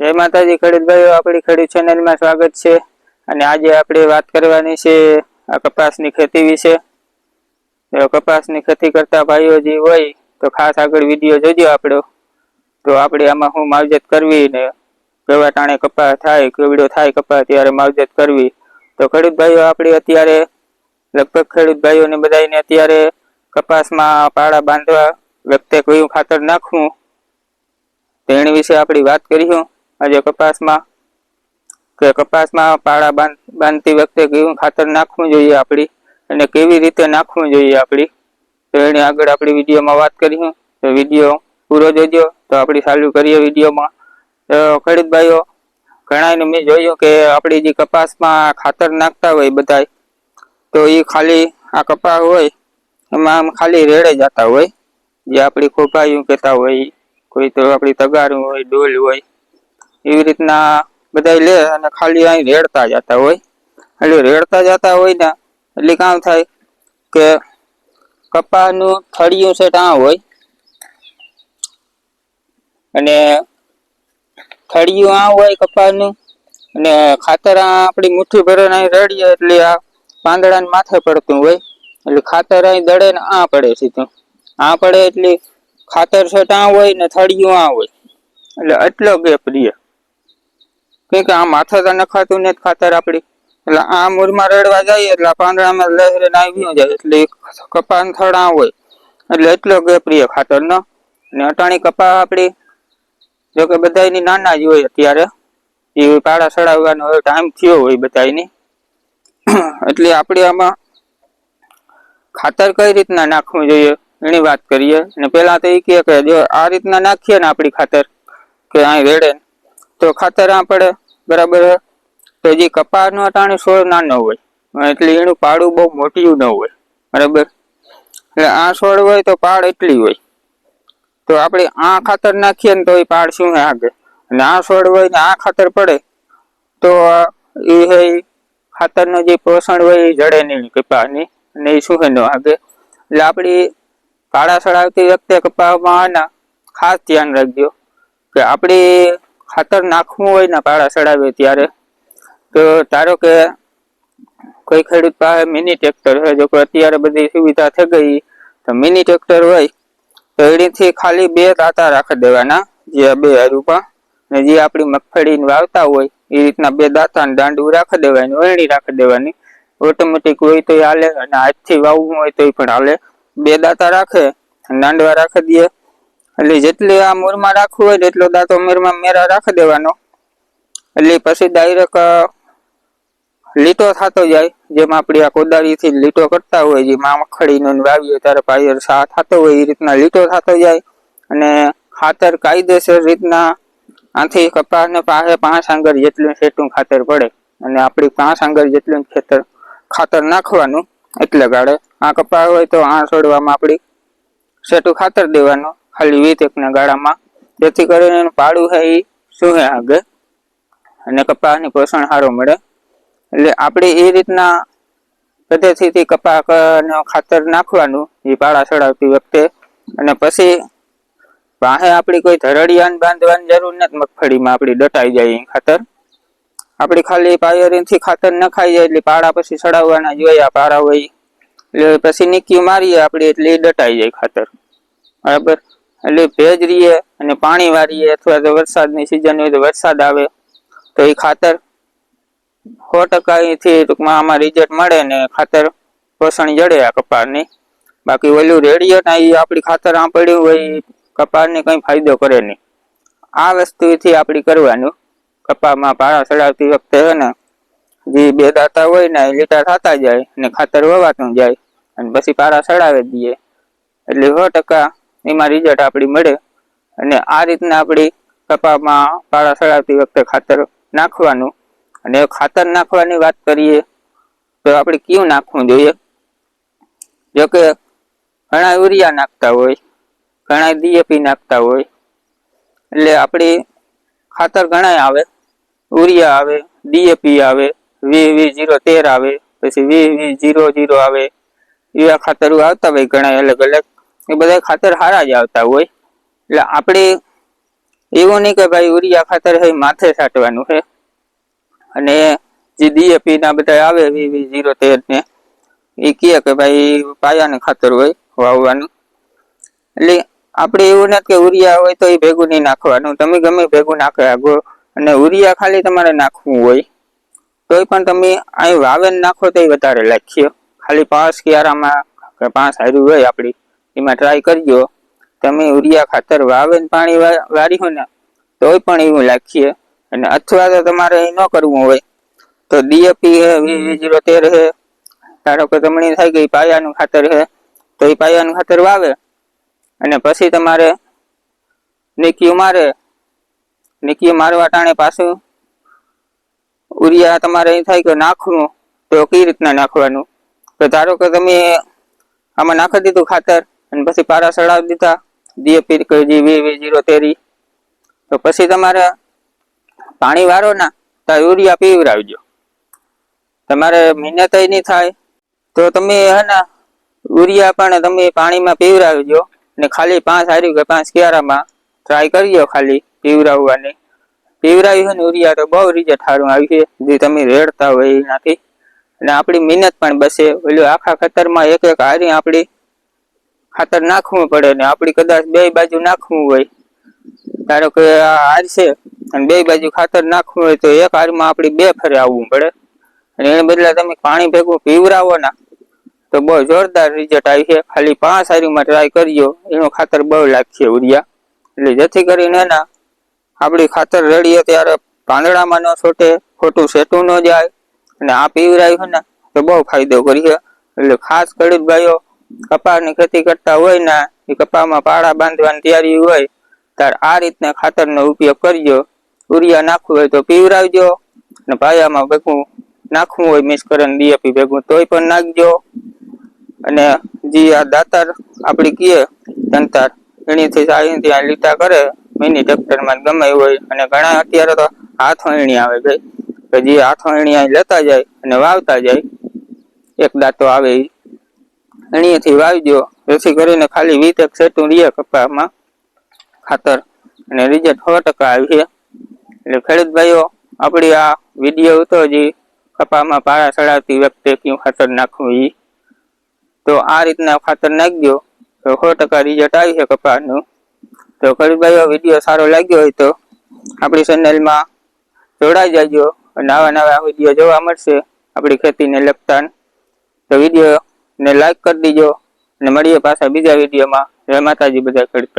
જય માતાજી, ખેડૂત ભાઈઓ, આપણી ખેડૂત ચેનલમાં સ્વાગત છે. અને આજે આપણે વાત કરવાની છે આ કપાસની ખેતી વિશે. કપાસની ખેતી કરતા ભાઈઓ જે હોય, તો ખાસ આગળ વીડિયો જોજો આપણો. તો આપણે આમાં શું માવજત કરવી ને કેવા ટાણે કપાસ થાય, કેવડો થાય કપાસ ત્યારે માવજત કરવી. તો ખેડૂત ભાઈઓ, આપણે અત્યારે લગભગ ખેડૂત ભાઈઓને બધાને અત્યારે કપાસમાં પાળા બાંધવા વખતે કયું ખાતર નાખવું તો એની વિશે આપણી વાત કરીશું. આજે કપાસમાં, કે કપાસમાં પાળા બાંધ, બાંધતી વખતે કેવું ખાતર નાખવું જોઈએ આપણી અને કેવી રીતે નાખવું જોઈએ આપણી? તો એની આગળ આપણી વિડીયોમાં વાત કરીશું. તો વીડિયો પૂરો જોજો. તો આપણી ચાલુ કરીએ વિડીયોમાં. તો ખેડૂત ભાઈઓ ઘણાને મેં જોયું કે આપણી જે કપાસમાં ખાતર નાખતા હોય બધા તો એ ખાલી આ કપાસ હોય, એમાં આમ ખાલી રેડે જતા હોય. જે આપણી ખોપાયું કહેતા હોય કોઈ તો આપણી તગારું હોય, ડોલ હોય એવી રીતના બધા લે અને ખાલી અહીં રેડતા જતા હોય. એટલે રેડતા જતા હોય ને એટલે કામ થાય કે કપાનું થળિયું છે ત્યાં હોય. અને થળિયું આ હોય કપાનું અને ખાતર આ આપણી મુઠ્ઠી ભરીને અહીં રડીએ એટલે આ પાંદડાને માથે પડતું હોય. એટલે ખાતર અહીં દડે ને આ પડે સીધું. આ પડે એટલે ખાતર છે ત્યાં હોય ને થળિયું આ હોય. એટલે એટલો ગેપ રહીએ કે આ માથે તો નખાતું ને ખાતર આપડી. એટલે આ મૂળમાં રડવા જાય એટલે પાંદડામાં લહેરે આવી જાય. એટલે કપાન થડા હોય. એટલે એટલો ગેપ્રિય ખાતર ખાતરનો ને અટાણી કપા આપડી જો કે બધાયની નાના જ હોય અત્યારે. એ પાડા સડાવવાનો હવે ટાઈમ થયો હોય બધાયની. એટલે આપણે આમાં ખાતર કઈ રીતના નાખવું જોઈએ એની વાત કરીએ. અને પેલા તો એ કહે કે જો આ રીતના નાખીએ ને આપણી ખાતર કે અહીં રેડે ને, તો ખાતર આ પડે બરાબર તો જે કપાસનો અટાણે છોડ નાનો હોય, એટલે એનું પાડું બહુ મોટું ન હોય, બરાબર? એટલે આ છોડ હોય તો પાડ એટલી હોય. તો આપણે આ ખાતર નાખીએ ને તો એ પાડ શું હે આગળ? અને આ છોડ હોય ને આ ખાતર પડે, તો એ હે ખાતરનો જે પોષણ હોય એ જડે નહીં કપાસની અને એ શું હે ન આગળ? એટલે આપણી કાળા સળાવતી વખતે કપાસમાં આના ખાસ ધ્યાન રાખજો, કે આપણે ખાતર નાખવું હોય ને પાળા ચડાવે ત્યારે, તો ધારો કે કોઈ ખેડૂત પાસે મિની ટ્રેક્ટર હોય જો કે અત્યારે બધી સુવિધા થઈ ગઈ, તો મિની ટ્રેક્ટર હોય, તો એડીથી ખાલી બે દાંતા રાખી દેવાના, જે બે રૂપા ને જે આપણી મગફળીને વાવતા હોય, એ રીતના બે દાંતા ને દાંડું રાખી દેવાની ઓળણી રાખી દેવાની. ઓટોમેટિક હોય તો હાલે, અને હાથથી વાવવું હોય તો પણ હાલે. બે દાંતા રાખે દાંડવા રાખી દે એટલે જેટલી આ મૂળમાં રાખવું હોય એટલો દાંતો મૂળમાં મેરા રાખી દેવાનો. એટલે પછી ડાયરેક્ટ લીટો થતો જાય. જેમ આપણે આ કોદાળીથી લીટો કરતા હોય જેમાં મગફળીનો ને વાવીએ ત્યારે પાયર સા થતો હોય એ રીતના લીટો થતો જાય. અને ખાતર કાયદેસર રીતના આથી કપાસને પાસે પાંચ આંગર જેટલું સેટું ખાતર પડે. અને આપણી પાંચ આંગર જેટલું ખેતર ખાતર નાખવાનું. એટલે ગાળે આ કપાસ હોય તો આ છોડવામાં આપણી સેટું ખાતર દેવાનું. ખાલી વીસ એકના ગાળામાં. જેથી કરીને એનું પાડું છે એ સુહે આગે? અને કપાસની પોષણ સારો મળે. એટલે આપણે એ રીતના પદ્ધતિથી કપાસ અને ખાતર નાખવાનું એ પાળા ચડાવતી વખતે. અને પછી પાસે આપણી કોઈ ધરડિયાન બાંધવાની જરૂર નથી, મગફળીમાં આપણી ડટાઈ જાય એ ખાતર. આપણી ખાલી પાયરીથી ખાતર નખાઈ જાય, એટલે પાળા પછી ચડાવવાના જોયા પાળા હોય. એટલે પછી નીકી મારીએ, આપણે એટલે એ દટાઈ જાય ખાતર. બરાબર? એટલે ભેજ રહીએ અને પાણી વારીએ અથવા તો વરસાદની સિઝન હોય તો વરસાદ આવે. તો એ ખાતર સો ટકા ટૂંકમાં આમાં રિઝલ્ટ મળે ને ખાતર પોષણ જડે આ કપારની બાકી ઓલું રેડિયો ના એ આપણી ખાતર આ પડ્યું હોય કપારને કંઈ ફાયદો કરે નહીં. આ વસ્તુથી આપણે કરવાનું. કપાસમાં પાળા ચડાવતી વખતે ને, જે બે દાતા હોય ને, એ લીટા થતા જાય અને ખાતર વવાતું જાય. અને પછી પારા ચડાવી દઈએ. એટલે સો ટકા એમાં રિઝલ્ટ આપણી મળે. અને આ રીતના આપણી કપામાં પાળા સળાવતી વખતે ખાતર નાખવાનું. અને ખાતર નાખવાની વાત કરીએ, તો આપણે કયું નાખવું જોઈએ? જો કે ઘણા યુરિયા નાખતા હોય, ઘણા ડીએપી નાખતા હોય, એટલે આપણી ખાતર ઘણા આવે. યુરિયા આવે ડીએપી આવે વી વી જીરો તેર આવે, પછી વી વી જીરો જીરો આવે. એવા ખાતરો આવતા હોય ઘણા અલગ અલગ. એ બધા ખાતર સારા જ આવતા હોય. એટલે આપણે એવું નહીં કે ભાઈ ઉરિયા ખાતર હે માથે છાંટવાનું છે અને જે ડીએપી ના બધા આવે વી ઝીરો તેર ને, એ કહે કે ભાઈ પાયાને ખાતર હોય વાવવાનું. એટલે આપણે એવું નથી કે ઉરિયા હોય તો એ ભેગું નહીં નાખવાનું. તમે ગમે ભેગું નાખ્યા આગો. અને ઉરિયા ખાલી તમારે નાખવું હોય. તોય પણ તમે અહીં વાવેન નાખો તો વધારે લખ્યો ખાલી પાંચ ક્યારામાં કે પાંચ હાર્યું હોય આપણી એમાં ટ્રાય કરજો. તમે યુરિયા ખાતર વાવે પાણી વા- હોય ને, તોય પણ એવું લાખીએ અને અથવા તો તમારે એ ન કરવું હોય. તો ડીએપી હે વી જીરો તેર હે. ધારો કે તમને થાય કે ઈ પાયાનું ખાતર હે, તો એ પાયાનું ખાતર વાવે. અને પછી તમારે નિકીયું મારે નીકિયું મારવા ટાણે પાછું ઉરિયા તમારે એ થાય કે નાખવું. તો કઈ રીતના નાખવાનું? તો ધારો કે તમે આમાં નાખી દીધું ખાતર અને પછી પારા ચડાવી દીધા. ડીએપી જે, વી વી, જીરો તેરી. તો પછી તમારે પાણી વારો ના, તો યુરિયા પીવરાવજો. તમારે મહેનત નહીં થાય. તો તમે હે ને, યુરિયા પણ તમે પાણીમાં પીવરાવજો. ને ખાલી પાંચ હાર્યું કે પાંચ ક્યારામાં ટ્રાય કરજો ખાલી પીવરાવવાની. પીવરાવી હોય ને યુરિયા તો બહુ રિઝલ્ટ સારું આવી છે. જે તમે રેડતા હોય એનાથી. અને આપણી મહેનત પણ બસે. ઓલું આખા ખતરમાં એક એક હારી આપણી ખાતર નાખવું પડે ને આપણી કદાચ બે બાજુ નાખવું હોય. ધારો કે આ હાર છે અને બે બાજુ ખાતર નાખવું હોય તો એક હારમાં આપણી બે ફરે આવવું પડે. અને એને બદલે તમે પાણી ભેગું પીવરાવો ના, તો બહુ જોરદાર રિઝલ્ટ આવી છે. ખાલી પાંચ હારીમાં ટ્રાય કરજો, એનું ખાતર બહુ લાગશે ઉરિયા. એટલે જેથી કરીને ના આપણી ખાતર રેડીએ ત્યારે પાંદડામાં ન છોટે, ખોટું સેટું ન જાય. અને આ પીવરાયું ને, તો બહુ ફાયદો કરી છે. એટલે ખાસ ખેડૂત ભાઈઓ કપાસની ખેતી કરતા હોય ને, એ કપાસમાં પાળા બાંધવાની તૈયારી હોય ત્યારે આ રીતના ખાતરનો ઉપયોગ કરજો. યુરિયા નાખવું હોય તો પીવરાવજો અને પાયામાં ભેગું નાખવું હોય મિક્સ કરીને ડીએપી ભેગું તોય પણ નાખજો. અને જે આ દાતાર આપણી કીએ જનતાર એણીથી સારી આ લીટા કરે મિની ટ્રેક્ટરમાં ગમે હોય. અને ઘણા અત્યારે તો હાથ વીણી આવે ભાઈ. કે જે હાથ વીણી લેતા જાય અને વાવતા જાય. એક દાંતો આવે ઈ. એણીથી વાવજો જેથી કરીને ખાલી વીસ એક સેટું રીએ કપામાં ખાતર. અને રિઝલ્ટ સો ટકા આવી છે. એટલે ખેડૂત ભાઈઓ, આપણી આ વીડિયો હતો જે કપામાં પારા ચડાવતી વખતે કયું ખાતર નાખવું એ તો આ રીતના ખાતર નાખજો તો સો ટકા રિઝલ્ટ આવી છે કપાસનું તો ખેડૂત વીડિયો સારો લાગ્યો હોય તો આપણી ચેનલમાં જોડાઈ જજો. નવા નવા વીડિયો જોવા મળશે. આપણી ખેતીને લગતા તો વીડિયો ને લાઈક કરી દીજો. અને મળીએ પાછા બીજા વિડીયોમાં. જય માતાજી બધા ખેડૂત